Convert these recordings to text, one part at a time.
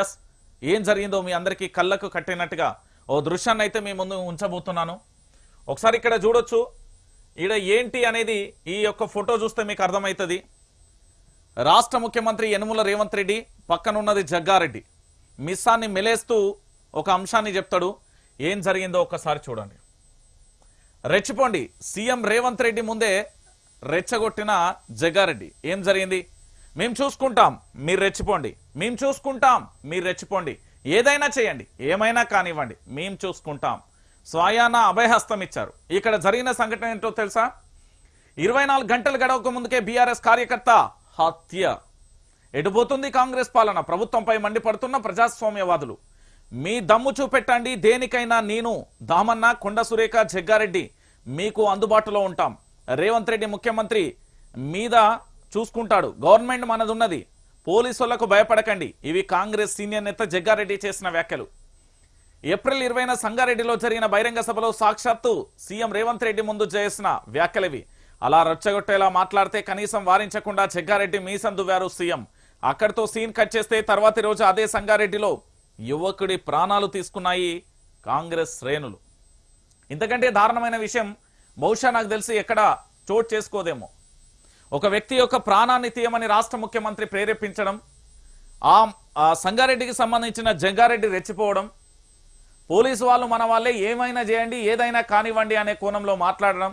Yes ఏం జరిగిందో మీ అందరికీ కళ్ళకు కట్టినట్టుగా. ఓ దృశ్యాన్ని అయితే మీ ముందు ఉంచబోతున్నాను. ఒకసారి ఇక్కడ చూడొచ్చు. ఈడ ఏంటి అనేది ఈ యొక్క ఫోటో చూస్తే మీకు అర్థమవుతుంది. రాష్ట్ర ముఖ్యమంత్రి యనుమల రేవంత్ రెడ్డి పక్కనున్నది జగ్గారెడ్డి. మిస్సాన్ని మెలేస్తూ ఒక అంశాన్ని చెప్తాడు. ఏం జరిగిందో ఒక్కసారి చూడండి. రెచ్చిపోండి. సీఎం రేవంత్ రెడ్డి ముందే రెచ్చగొట్టిన జగ్గారెడ్డి. ఏం జరిగింది? మేము చూసుకుంటాం. మీరు రెచ్చిపోండి. మేము చూసుకుంటాం మీరు రెచ్చిపోండి. ఏదైనా చేయండి ఏమైనా కానివ్వండి మేము చూసుకుంటాం. స్వాయాన అభయహస్తం ఇచ్చారు ఇక్కడ జరిగిన సంఘటన ఏంటో తెలుసా? ఇరవై నాలుగు గంటలు గడవక ముందుకే బీఆర్ఎస్ కార్యకర్త హత్య. ఎటుపోతుంది కాంగ్రెస్ పాలన? ప్రభుత్వంపై మండిపడుతున్న ప్రజాస్వామ్యవాదులు. మీ దమ్ము చూపెట్టండి దేనికైనా నేను దామన్న కొండ సురేఖ జగ్గారెడ్డి మీకు అందుబాటులో ఉంటాం. రేవంత్ రెడ్డి ముఖ్యమంత్రి మీద చూసుకుంటాడు. గవర్నమెంట్ మనదున్నది. పోలీసులకు భయపడకండి. ఇవి కాంగ్రెస్ సీనియర్ నేత జగ్గారెడ్డి చేసిన వ్యాఖ్యలు. ఏప్రిల్ ఇరవైన సంగారెడ్డిలో జరిగిన బహిరంగ సభలో సాక్షాత్తు సీఎం రేవంత్ రెడ్డి ముందు చేసిన వ్యాఖ్యలవి. అలా రొచ్చగొట్టేలా మాట్లాడితే కనీసం వారించకుండా జగ్గారెడ్డి మీసం దువ్వారు సీఎం. అక్కడితో సీన్ కట్ చేస్తే తర్వాతి రోజు అదే సంగారెడ్డిలో యువకుడి ప్రాణాలు తీసుకున్నాయి కాంగ్రెస్ శ్రేణులు. ఇంతకంటే దారుణమైన విషయం బహుశా నాకు తెలిసి ఎక్కడ చోటు చేసుకోదేమో. ఒక వ్యక్తి యొక్క ప్రాణాన్ని తీయమని రాష్ట్ర ముఖ్యమంత్రి ప్రేరేపించడం ఆ సంగారెడ్డికి సంబంధించిన జంగారెడ్డి రెచ్చిపోవడం పోలీసు వాళ్ళు మన వాళ్ళే ఏమైనా చేయండి ఏదైనా కానివ్వండి అనే కోణంలో మాట్లాడడం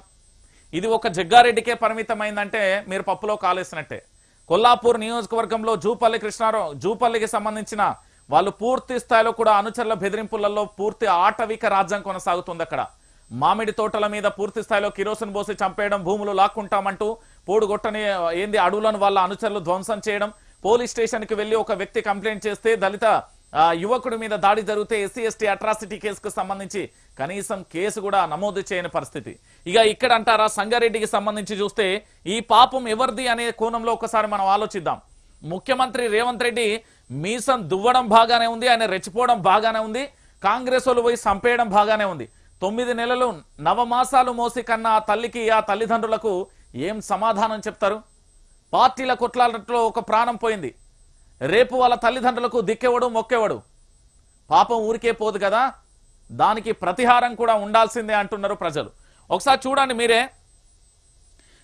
ఇది ఒక జగ్గారెడ్డికే పరిమితమైందంటే మీరు పప్పులో కాలేసినట్టే. కొల్లాపూర్ నియోజకవర్గంలో జూపల్లి కృష్ణారావు జూపల్లికి సంబంధించిన వాళ్ళు పూర్తి స్థాయిలో కూడా అనుచరుల బెదిరింపులలో పూర్తి ఆటవిక రాజ్యం కొనసాగుతుంది అక్కడ మామిడి తోటల మీద పూర్తి స్థాయిలో కిరోసిన్ పోసి చంపేయడం భూములు లాక్కుంటామంటూ పోడుగొట్టని ఏంది అడవులను వాళ్ళ అనుచరులు ధ్వంసం చేయడం? పోలీస్ స్టేషన్కి వెళ్ళి ఒక వ్యక్తి కంప్లైంట్ చేస్తే దళిత యువకుడి మీద దాడి జరిగితే ఎస్సీ ఎస్టీ అట్రాసిటీ కేసుకు సంబంధించి కనీసం కేసు కూడా నమోదు చేయని పరిస్థితి. ఇక ఇక్కడ అంటారా సంగారెడ్డికి సంబంధించి చూస్తే ఈ పాపం ఎవరిది అనే కోణంలో ఒకసారి మనం ఆలోచిద్దాం. ముఖ్యమంత్రి రేవంత్ రెడ్డి మీసం దువ్వడం బాగానే ఉంది ఆయన రెచ్చిపోవడం బాగానే ఉంది కాంగ్రెస్ వాళ్ళు పోయి చంపేయడం బాగానే ఉంది. తొమ్మిది నెలలు నవమాసాలు మోసి కన్నా ఆ తల్లికి ఆ తల్లిదండ్రులకు ఏం సమాధానం చెప్తారు? పార్టీల కొట్లాటలో ఒక ప్రాణం పోయింది. రేపు వాళ్ళ తల్లిదండ్రులకు దిక్కెవడు మొక్కేవడు. పాపం ఊరికే పోదు కదా? దానికి ప్రతిహారం కూడా ఉండాల్సిందే అంటున్నారు ప్రజలు. ఒకసారి చూడండి మీరే.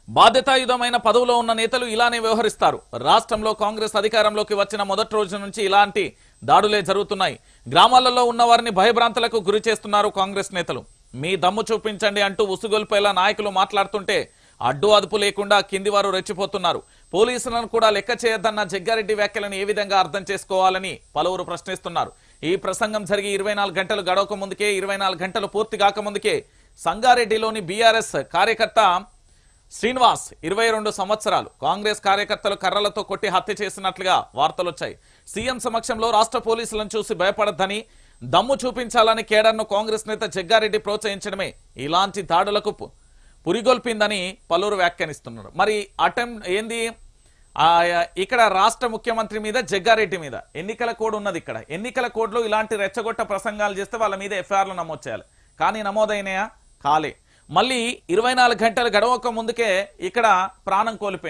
బాధ్యతాయుధమైన పదవులో ఉన్న నేతలు ఇలానే వ్యవహరిస్తారు. రాష్ట్రంలో కాంగ్రెస్ అధికారంలోకి వచ్చిన మొదటి రోజు నుంచి ఇలాంటి దాడులే జరుగుతున్నాయి. గ్రామాలలో ఉన్న వారిని భయభ్రాంతులకు గురి చేస్తున్నారు కాంగ్రెస్ నేతలు. మీ దమ్ము చూపించండి అంటూ ఉసుగొల్పేలా నాయకులు మాట్లాడుతుంటే అడ్డు అదుపు లేకుండా కింది వారు రెచ్చిపోతున్నారు. పోలీసులను కూడా లెక్క చేయొద్దన్న జగ్గారెడ్డి వ్యాఖ్యలను ఏ విధంగా అర్థం చేసుకోవాలని పలువురు ప్రశ్నిస్తున్నారు. ఈ ప్రసంగం జరిగి ఇరవై గంటలు గడవక ముందుకే ఇరవై గంటలు పూర్తి కాకముందుకే సంగారెడ్డిలోని బీఆర్ఎస్ కార్యకర్త శ్రీనివాస్ ఇరవై రెండు సంవత్సరాలు కాంగ్రెస్ కార్యకర్తలు కర్రలతో కొట్టి హత్య చేసినట్లుగా వార్తలు వచ్చాయి. సీఎం సమక్షంలో రాష్ట్ర పోలీసులను చూసి భయపడద్దని దమ్ము చూపించాలని కేడర్ను కాంగ్రెస్ నేత జగ్గారెడ్డి ప్రోత్సహించడమే ఇలాంటి దాడులకు పురిగొల్పిందని పలువురు వ్యాఖ్యానిస్తున్నారు. మరి అటెంప్ట్ ఏంది? ఇక్కడ రాష్ట్ర ముఖ్యమంత్రి మీద జగ్గారెడ్డి మీద ఎన్నికల కోడ్ ఉన్నది ఇక్కడ. ఎన్నికల కోడ్లో ఇలాంటి రెచ్చగొట్ట ప్రసంగాలు చేస్తే వాళ్ళ మీద ఎఫ్ఐఆర్లు నమోదు చేయాలి. కానీ నమోదైనయా? కాలే. మళ్ళీ ఇరవై గంటలు గడవక ముందుకే ఇక్కడ ప్రాణం కోల్పోయింది.